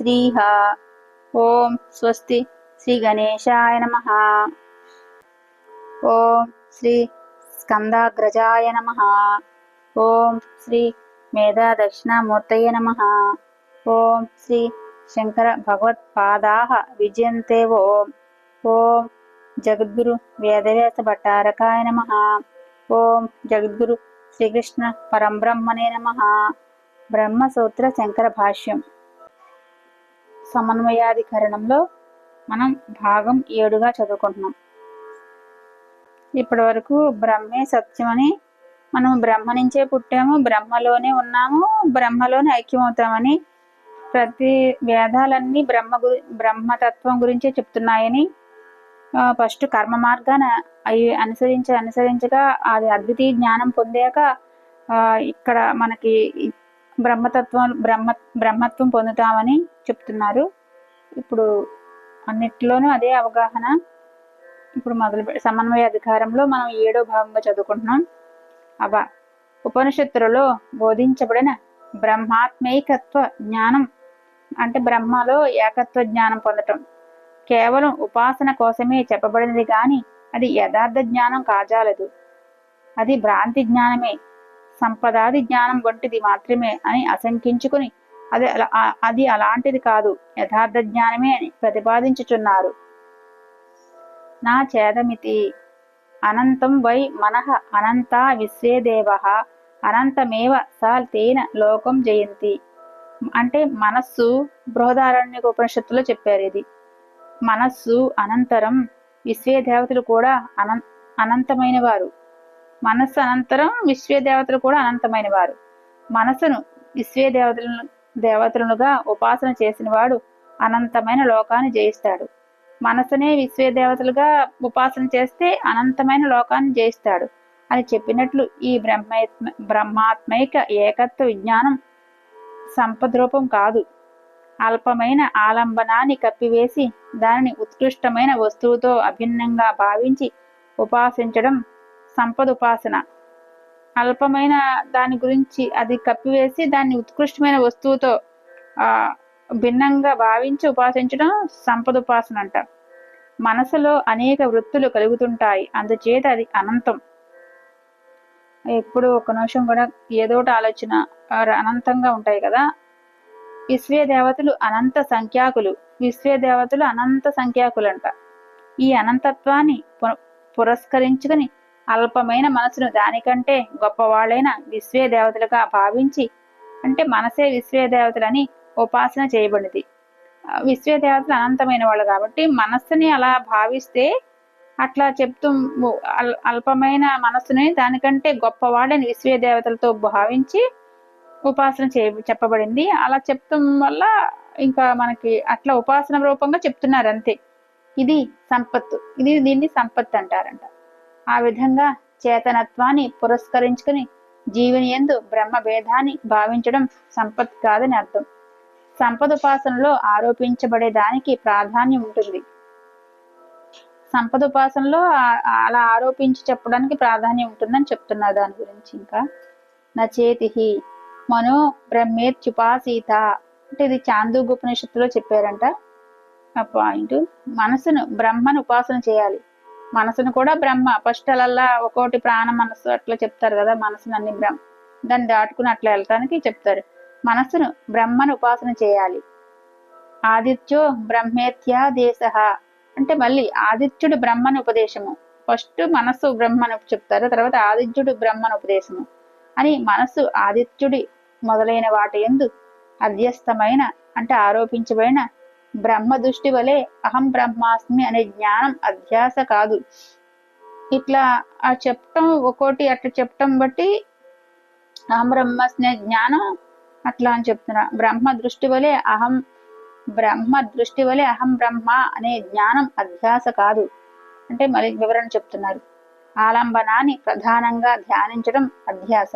శ్రీహ. ఓం స్వస్తి శ్రీ గణేశాయ నమ. ఓం శ్రీ స్కందాగ్రజాయ నమ. ఓం శ్రీ మేధా దక్షిణామూర్తయ నమ. ఓం శ్రీ శంకర భగవత్పాదా విజయంతే ఓం. ఓం జగద్గురు వేదవ్యాస భట్టారకాయ నమ. ఓం జగద్గురు శ్రీకృష్ణ పరంబ్రహ్మణే నమ. బ్రహ్మసూత్ర శంకర భాష్యం. సమన్వయాధికరణంలో మనం భాగం ఏడుగా చదువుకుంటున్నాం. ఇప్పటి వరకు బ్రహ్మే సత్యమని మనం బ్రహ్మ నుంచే పుట్టాము బ్రహ్మలోనే ఉన్నాము బ్రహ్మలోనే ఐక్యమవుతామని ప్రతి వేదాలన్నీ బ్రహ్మ గురి బ్రహ్మతత్వం గురించే చెప్తున్నాయని ఫస్ట్ కర్మ మార్గాన అవి అనుసరించి అనుసరించగా అది అద్వితీయ జ్ఞానం పొందాక ఇక్కడ మనకి బ్రహ్మతత్వం బ్రహ్మ బ్రహ్మత్వం పొందుతామని చెప్తున్నారు. ఇప్పుడు అన్నిటిలోనూ అదే అవగాహన. ఇప్పుడు మొదలు సమన్వయ అధికారంలో మనం ఏడో భాగంగా చదువుకుంటున్నాం. అవ ఉపనిషత్తులలో బోధించబడిన బ్రహ్మాత్మైకత్వ జ్ఞానం అంటే బ్రహ్మలో ఏకత్వ జ్ఞానం పొందటం. కేవలం ఉపాసన కోసమే చెప్పబడినది కానీ అది యథార్థ జ్ఞానం కాజాలదు. అది భ్రాంతి జ్ఞానమే. సంపదాది జ్ఞానం వంటిది మాత్రమే అని అశంకించుకుని అది అలా- అది అలాంటిది కాదు యథార్థ జ్ఞానమే అని ప్రతిపాదించుచున్నారు. నా చేదమితి అనంతం వై మనః అనంతా విశ్వేదేవః అనంతమేవ సా తేన లోకం జయంతి. అంటే మనస్సు బృహదారణ్యక ఉపనిషత్తులో చెప్పారు ఇది. మనస్సు అనంతరం విశ్వే దేవతలు కూడా అనం అనంతమైన వారు. మనస్సు అనంతరం విశ్వదేవతలు కూడా అనంతమైన వారు మనసును విశ్వదేవతలను దేవతలనుగా ఉపాసన చేసిన వాడు అనంతమైన లోకాన్ని జయిస్తాడు. మనసునే విశ్వదేవతలుగా ఉపాసన చేస్తే అనంతమైన లోకాన్ని జయిస్తాడు అని చెప్పినట్లు ఈ బ్రహ్మాత్మ బ్రహ్మాత్మైక ఏకత్వ విజ్ఞానం సంపద్రూపం కాదు. అల్పమైన ఆలంబనాన్ని కప్పివేసి దానిని ఉత్కృష్టమైన వస్తువుతో అభిన్నంగా భావించి ఉపాసించడం సంపదుపాసన. అల్పమైన దాని గురించి అది కప్పివేసి దాన్ని ఉత్కృష్టమైన వస్తువుతో ఆ భిన్నంగా భావించి ఉపాసించడం సంపదుపాసన అంట. మనసులో అనేక వృత్తులు కలుగుతుంటాయి. అందుచేత అది అనంతం. ఎప్పుడు ఒక నిమిషం కూడా ఏదో ఒకటి ఆలోచన అనంతంగా ఉంటాయి కదా. విశ్వే దేవతలు అనంత సంఖ్యాకులు. విశ్వే దేవతలు అనంత సంఖ్యాకులంట. ఈ అనంతత్వాన్ని పు- పురస్కరించుకుని అల్పమైన మనసును దానికంటే గొప్పవాళ్ళైన విశ్వేదేవతలుగా భావించి అంటే మనసే విశ్వేదేవతలని ఉపాసన చేయబడింది విశ్వేదేవతలు అనంతమైన వాళ్ళు కాబట్టి మనస్సుని అలా భావిస్తే అట్లా చెప్తూ అల్- అల్పమైన మనస్సుని దానికంటే గొప్పవాడని విశ్వేదేవతలతో భావించి ఉపాసన చే చెప్పబడింది. అలా చెప్తం వల్ల ఇంకా మనకి అట్లా ఉపాసన రూపంగా చెప్తున్నారు అంతే. ఇది సంపత్తు. ఇది దీన్ని సంపత్తు అంటారంట. ఆ విధంగా చేతనత్వాన్ని పురస్కరించుకుని జీవిని ఎందు బ్రహ్మ భేదాన్ని భావించడం సంపత్ కాదని అర్థం. సంపద ఉపాసనలో ఆరోపించబడే దానికి ప్రాధాన్యం ఉంటుంది. సంపద ఉపాసనలో అలా ఆరోపించి చెప్పడానికి ప్రాధాన్యం ఉంటుందని చెప్తున్నారు దాని గురించి ఇంకా. నచేతి మనో బ్రహ్మేత్యుపాసీత అంటే ఇది చాందోగ్య ఉపనిషత్తులో చెప్పారంట. ఆ పాయింట్. మనసును బ్రహ్మను ఉపాసన చేయాలి. మనసును కూడా బ్రహ్మ. ఫస్ట్ ఒక్కోటి ప్రాణ మనస్సు అట్లా చెప్తారు కదా మనసును అన్ని బ్రహ్మ. దాన్ని దాటుకుని అట్లా వెళ్ళటానికి చెప్తారు. మనసును బ్రహ్మను ఉపాసన చేయాలి. ఆదిత్యో బ్రహ్మేత్యా దేశ. అంటే మళ్ళీ ఆదిత్యుడు బ్రహ్మను ఉపదేశము. ఫస్ట్ మనస్సు బ్రహ్మను చెప్తారు తర్వాత ఆదిత్యుడు బ్రహ్మను ఉపదేశము. అని మనస్సు ఆదిత్యుడి మొదలైన వాటి ఎందు అధ్యస్తమైన అంటే ఆరోపించబడిన బ్రహ్మ దృష్టి వలె అహం బ్రహ్మాస్మి అనే జ్ఞానం అధ్యాస కాదు. ఇట్లా ఆ చెప్పటం ఒక్కోటి అట్లా చెప్పటం బట్టి అహం బ్రహ్మాస్మి అనే జ్ఞానం అట్లా అని చెప్తున్నా. బ్రహ్మ దృష్టి వలె అహం బ్రహ్మ దృష్టి వలె అహం బ్రహ్మ అనే జ్ఞానం అధ్యాస కాదు. అంటే మరి వివరణ చెప్తున్నారు. ఆలంబనాన్ని ప్రధానంగా ధ్యానించడం అధ్యాస.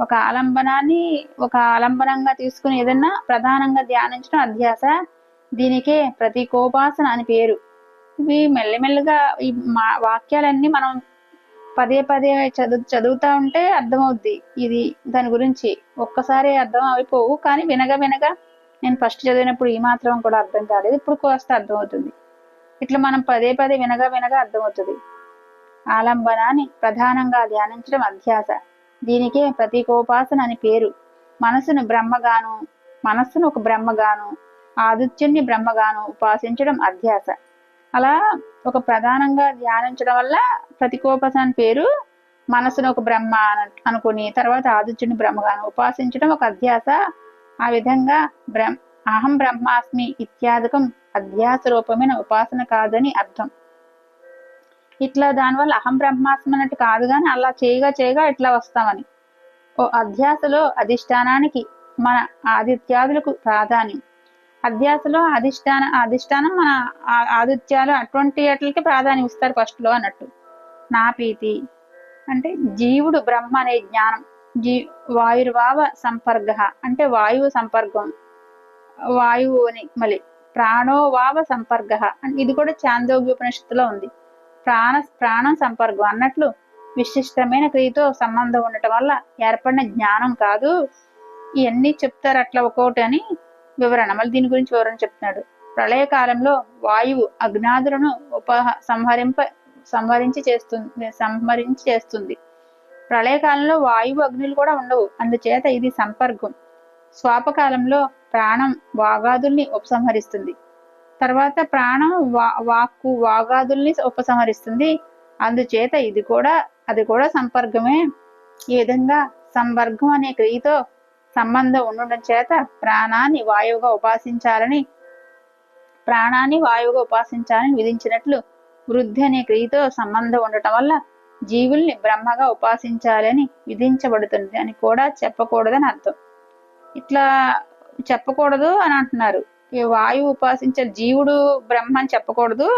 ఒక ఆలంబనాన్ని ఒక ఆలంబనంగా తీసుకుని ఏదన్నా ప్రధానంగా ధ్యానించడం అధ్యాస. దీనికే ప్రతికోపాసన అని పేరు. ఇవి మెల్లమెల్లగా ఈ మా వాక్యాలన్నీ మనం పదే పదే చదువు చదువుతా ఉంటే అర్థమవుద్ది. ఇది దాని గురించి ఒక్కసారి అర్థం అయిపోవు కానీ వినగా వినగా నేను ఫస్ట్ చదివినప్పుడు ఈ మాత్రం కూడా అర్థం కాలేదు. ఇప్పుడు కోస్త అర్థమవుతుంది. ఇట్లా మనం పదే పదే వినగా వినగా అర్థమవుతుంది. ఆలంబనాన్ని ప్రధానంగా ధ్యానించడం అధ్యాస. దీనికే ప్రతీకోపాసన అని పేరు. మనసును బ్రహ్మగాను మనస్సును ఒక బ్రహ్మగాను ఆదిత్యుణ్ణి బ్రహ్మగాను ఉపాసించడం అధ్యాస. అలా ఒక ప్రధానంగా ధ్యానించడం వల్ల ప్రతికోపాసన అని పేరు మనసును ఒక బ్రహ్మ అనుకుని తర్వాత ఆదిత్యుని బ్రహ్మగాను ఉపాసించడం ఒక అధ్యాస. ఆ విధంగా బ్రహ్మ అహం బ్రహ్మాస్మి ఇత్యాదికం అధ్యాస రూపమైన ఉపాసన కాదని అర్థం. ఇట్లా దానివల్ల అహం బ్రహ్మాస్మి అన్నట్టు కాదు కానీ అలా చేయగా చేయగా ఇట్లా వస్తామని. ఓ అధ్యాసలో అధిష్టానానికి మన ఆదిత్యాదులకు ప్రాధాన్యం. అధ్యాసలో అధిష్టాన అధిష్టానం మన ఆదిత్యాలు అటువంటి వాటికి ప్రాధాన్యం ఇస్తారు ఫస్ట్లో అన్నట్టు. నా ప్రీతి. అంటే జీవుడు బ్రహ్మ అనే జ్ఞానం. జీ వాయుర్వావ సంపర్గ. అంటే వాయువు సంపర్గం. వాయువు అని మళ్ళీ ప్రాణోవావ సంపర్గ. ఇది కూడా చాందోగ్యోపనిషత్తులో ఉంది. ప్రాణ ప్రాణం సంపర్గం. అన్నట్లు విశిష్టమైన క్రియతో సంబంధం ఉండటం వల్ల ఏర్పడిన జ్ఞానం కాదు. ఇవన్నీ చెప్తారు అట్లా ఒక్కోటి అని వివరణ. మళ్ళీ దీని గురించి వివరణ చెప్తున్నాడు. ప్రళయకాలంలో వాయువు అగ్నాదులను ఉపహ సంహరింప సంహరించి చేస్తుంది సంహరించి చేస్తుంది. ప్రళయకాలంలో వాయువు అగ్నులు కూడా ఉండవు. అందుచేత ఇది సంపర్గం. స్వాపకాలంలో ప్రాణం వాగాదుల్ని ఉపసంహరిస్తుంది. తర్వాత ప్రాణం వా వాక్కు వాగాదుల్ని ఉపసంహరిస్తుంది. అందుచేత ఇది కూడా అది కూడా సంపర్గమే. ఈ విధంగా సంవర్గం అనే క్రియతో సంబంధం ఉండడం చేత ప్రాణాన్ని వాయువుగా ఉపాసించాలని ప్రాణాన్ని వాయువుగా ఉపాసించాలని విధించినట్లు వృద్ధి అనే క్రియతో సంబంధం ఉండటం వల్ల జీవుల్ని బ్రహ్మగా ఉపాసించాలని విధించబడుతుంది అని కూడా చెప్పకూడదని అర్థం. ఇట్లా చెప్పకూడదు అని అంటున్నారు. ఈ వాయువు ఉపాసించే జీవుడు బ్రహ్మ అని చెప్పకూడదు.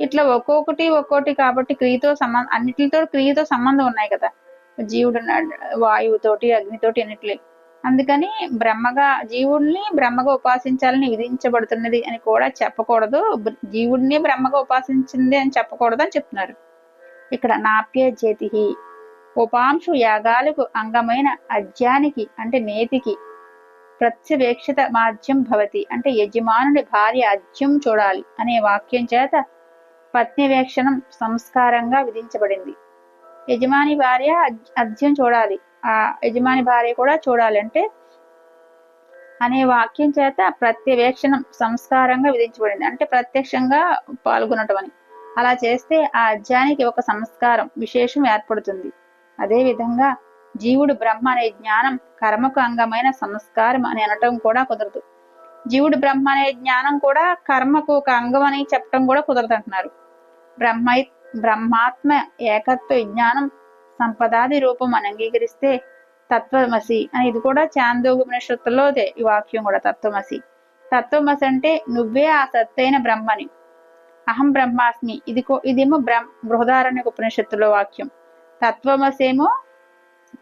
ఇట్లా ఒక్కొక్కటి ఒక్కొక్కటి కాబట్టి క్రియతో సంబంధం అన్నిటితో క్రియతో సంబంధం ఉన్నాయి కదా. జీవుడు వాయువుతోటి అగ్నితోటి అన్నిటి అందుకని బ్రహ్మగా జీవుడిని బ్రహ్మగా ఉపాసించాలని విధించబడుతున్నది అని కూడా చెప్పకూడదు. జీవుడిని బ్రహ్మగా ఉపాసించింది అని చెప్పకూడదు అని చెప్తున్నారు. ఇక్కడ నాప్య చేతి ఉపాంశు యాగాలకు అంగమైన అజ్యానికి అంటే నేతికి ప్రత్యవేక్షిత మాధ్యం భవతి అంటే యజమానుడి భార్య అజ్యం చూడాలి అనే వాక్యం చేత పత్నివేక్షణం సంస్కారంగా విధించబడింది. యజమాని భార్య అజ్యం చూడాలి. యజమాని భార్య కూడా చూడాలంటే అనే వాక్యం చేత ప్రత్యవేక్షణం సంస్కారంగా విధించబడింది. అంటే ప్రత్యక్షంగా పాల్గొనటం అని. అలా చేస్తే ఆ అజ్యానికి ఒక సంస్కారం విశేషం ఏర్పడుతుంది. అదే విధంగా జీవుడు బ్రహ్మ అనే జ్ఞానం కర్మకు అంగమైన సంస్కారం అని అనటం కూడా కుదరదు. జీవుడు బ్రహ్మ అనే జ్ఞానం కూడా కర్మకు ఒక అంగం అని చెప్పడం కూడా కుదరదు అంటున్నారు బ్రహ్మ బ్రహ్మాత్మ ఏకత్వ విజ్ఞానం సంపదాది రూపం అని అంగీకరిస్తే తత్వమసి అని ఇది కూడా చాందోగుపనిషత్తులో అదే ఈ వాక్యం కూడా తత్వమసి. తత్వమసి అంటే నువ్వే ఆ సత్తైన బ్రహ్మని. అహం బ్రహ్మాస్మి. ఇది ఇదేమో బ్రహ్మ బృహదారణ్య ఉపనిషత్తులో వాక్యం. తత్వమసేమో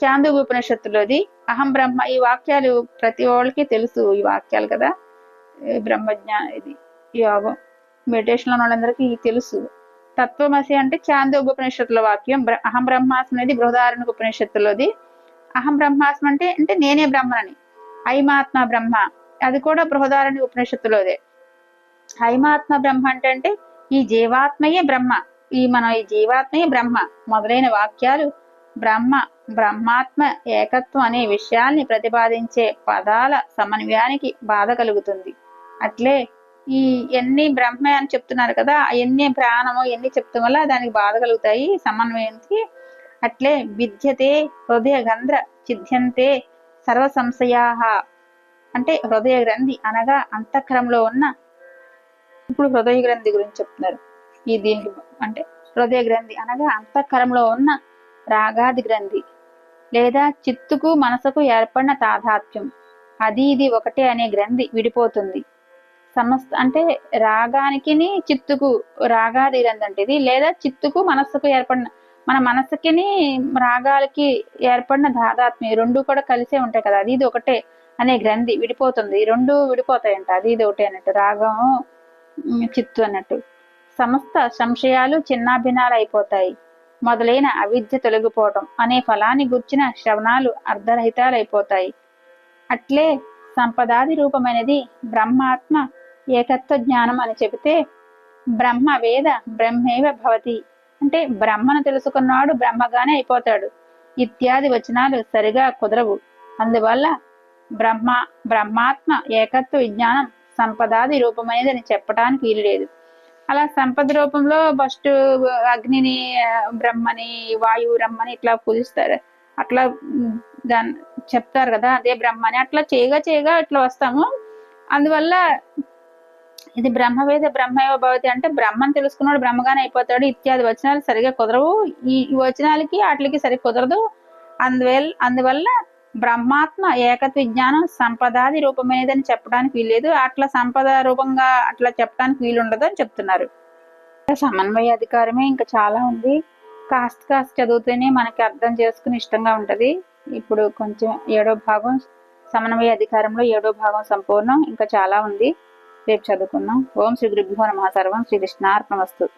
చాందుగు ఉపనిషత్తులోది అహం బ్రహ్మ ఈ వాక్యాలు ప్రతి వాళ్ళకి తెలుసు ఈ వాక్యాలు కదా. బ్రహ్మజ్ఞా ఇది యోగం. మెడిటేషన్లో ఉన్న వాళ్ళందరికీ తెలుసు. తత్వమసి అంటే చాందో ఉపనిషత్తుల వాక్యం. అహం బ్రహ్మాస్మి అనేది బృహదారణ్య ఉపనిషత్తులోది. అహం బ్రహ్మాస్మి అంటే అంటే నేనే బ్రహ్మని. ఐమాత్మ బ్రహ్మ. అది కూడా బృహదారణ్య ఉపనిషత్తులోదే. హైమాత్మ బ్రహ్మ అంటే అంటే ఈ జీవాత్మయే బ్రహ్మ. ఈ మన ఈ జీవాత్మయే బ్రహ్మ. మొదలైన వాక్యాలు బ్రహ్మ బ్రహ్మాత్మ ఏకత్వం అనే విషయాల్ని ప్రతిపాదించే పదాల సమన్వయానికి బాధ కలుగుతుంది. అట్లే ఈ ఎన్ని బ్రహ్మే అని చెప్తున్నారు కదా ఎన్ని ప్రాణము ఎన్ని చెప్తాం వల్ల దానికి బాధ కలుగుతాయి సమన్వయానికి అట్లే విద్యతే హృదయ గంధ్ర చిద్యంతే సర్వ సంశయాహ. అంటే హృదయ గ్రంథి అనగా అంతఃకరంలో ఉన్న ఇప్పుడు హృదయ గ్రంథి గురించి చెప్తున్నారు. ఈ దీనికి అంటే హృదయ గ్రంథి అనగా అంతఃకరంలో ఉన్న రాగాది గ్రంథి లేదా చిత్తుకు మనసుకు ఏర్పడిన తాదాత్మ్యం. అది ఇది ఒకటే అనే గ్రంథి విడిపోతుంది. సమస్త అంటే రాగానికి చిత్తుకు రాగాది అంటే ఇది లేదా చిత్తుకు మనస్సుకు ఏర్పడిన మన మనసుకిని రాగాలకి ఏర్పడిన తాదాత్మ్యం రెండు కూడా కలిసే ఉంటాయి కదా అది ఇది ఒకటే అనే గ్రంథి విడిపోతుంది. రెండు విడిపోతాయంట అది ఇది ఒకటే అన్నట్టు రాగం చిత్తు అన్నట్టు. సమస్త సంశయాలు చిన్నాభిన్నాలు అయిపోతాయి మొదలైన అవిద్య తొలగిపోవటం అనే ఫలాన్ని గుర్చిన శ్రవణాలు అర్ధరహితాలు అయిపోతాయి అట్లే సంపదాది రూపమైనది బ్రహ్మాత్మ ఏకత్వ జ్ఞానం అని చెబితే బ్రహ్మ వేద బ్రహ్మేవ భవతి. అంటే బ్రహ్మను తెలుసుకున్నాడు బ్రహ్మగానే అయిపోతాడు. ఇత్యాది వచనాలు సరిగా కుదరవు. అందువల్ల బ్రహ్మ బ్రహ్మాత్మ ఏకత్వ విజ్ఞానం సంపదాది రూపమైనదని అని చెప్పడానికి వీలు లేదు. అలా సంపద రూపంలో ఫస్ట్ అగ్నిని బ్రహ్మని వాయువు బ్రహ్మని ఇట్లా పూజిస్తారు. అట్లా దాన్ని దాని చెప్తారు కదా అదే బ్రహ్మని. అట్లా చేయగా చేయగా ఇట్లా వస్తాము. అందువల్ల ఇది బ్రహ్మవేద బ్రహ్మయోగ భవతి అంటే బ్రహ్మను తెలుసుకున్నాడు బ్రహ్మగానే అయిపోతాడు ఇత్యాది వచనాలు సరిగా కుదరవు. ఈ వచనాలకి వాటికి సరి కుదరదు. అందువల్ల అందువల్ల బ్రహ్మాత్మ ఏకత్వ విజ్ఞానం సంపదాది రూపమైనదని చెప్పడానికి వీల్లేదు. అట్లా సంపద రూపంగా అట్లా చెప్పడానికి వీలుండదు అని చెప్తున్నారు. సమన్వయ అధికారమే ఇంకా చాలా ఉంది. కాస్త కాస్త చదివితేనే మనకి అర్థం చేసుకుని ఇష్టంగా ఉంటది. ఇప్పుడు కొంచెం ఏడో భాగం సమన్వయ అధికారంలో ఏడో భాగం సంపూర్ణం ఇంకా చాలా ఉంది. రేపు చదువుకుందాం. ఓం శ్రీ గురుభ్యో నమ. సర్వం శ్రీ కృష్ణార్పణమస్తు.